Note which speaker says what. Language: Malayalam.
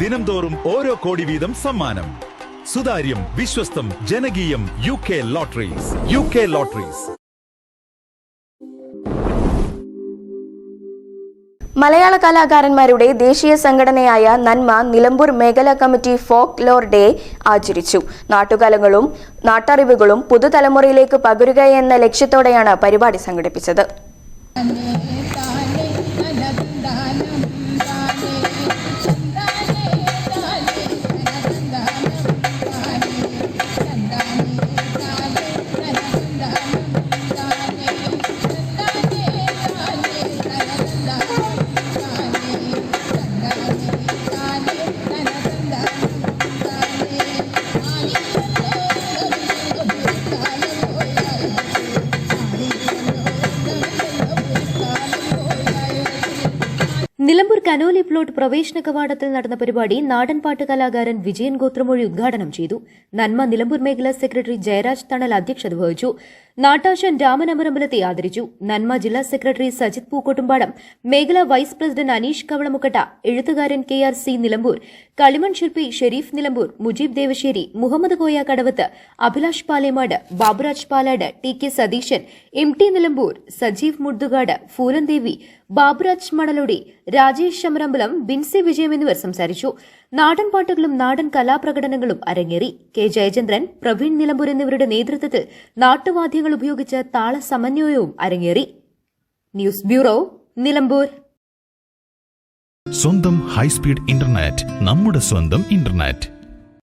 Speaker 1: ദിനംതോറും ഓരോ കോടി വീതം സമ്മാനം. സുതാര്യം വിശ്വസ്തം ജനകീയം U K lotteries. U K lotteries.
Speaker 2: മലയാള കലാകാരന്മാരുടെ ദേശീയ സംഘടനയായ നന്മ നിലമ്പൂർ മേഖലാ കമ്മിറ്റി ഫോക്ക് ലോർ ഡേ ആചരിച്ചു. നാട്ടുകലകളും നാട്ടറിവുകളും പുതുതലമുറയിലേക്ക് പകരുക എന്ന ലക്ഷ്യത്തോടെയാണ് പരിപാടി സംഘടിപ്പിച്ചത്. Thank you.
Speaker 3: Nilambur Conolly plot പ്രവേശന കവാടത്തിൽ നടന്ന പരിപാടി നാടൻപാട്ട് കലാകാരൻ വിജയൻ ഗോത്രമൊഴി ഉദ്ഘാടനം ചെയ്തു. നന്മ നിലമ്പൂർ മേഖലാ സെക്രട്ടറി ജയരാജ് തണൽ അധ്യക്ഷത വഹിച്ചു. നാട്ടാശൻ രാമൻ അമരമ്പലത്തെ ആദരിച്ചു. നന്മ ജില്ലാ സെക്രട്ടറി സജിത് പൂക്കോട്ടുംപാടം മേഖലാ വൈസ് പ്രസിഡന്റ് അനീഷ് കവളമുക്കട്ട എഴുത്തുകാരൻ കെ ആർ സി നിലമ്പൂർ കളിമൺ ശില്പി ഷെരീഫ് നിലമ്പൂർ മുജീബ് ദേവശേരി മുഹമ്മദ് കോയ കടവത്ത് Abhilash Palemad Baburaj Palad T K Satheesan M T Nilambur Sajeev Murdukad Phoolan Devi Baburaj Manalodi Rajesh Shamarambalam Binsy വിജയം എന്നിവർ സംസാരിച്ചു. നാടൻ പാട്ടുകളും നാടൻ കലാപ്രകടനങ്ങളും അരങ്ങേറി. കെ ജയചന്ദ്രൻ പ്രവീൺ നിലമ്പൂർ എന്നിവരുടെ നേതൃത്വത്തിൽ നാട്ടുവാദ്യങ്ങൾ ഉപയോഗിച്ച് താള സമന്വയവും അരങ്ങേറി. News bureau Nilambur.
Speaker 4: സ്വന്തം ഹൈസ്പീഡ് ഇന്റർനെറ്റ് നമ്മുടെ സ്വന്തം ഇന്റർനെറ്റ്.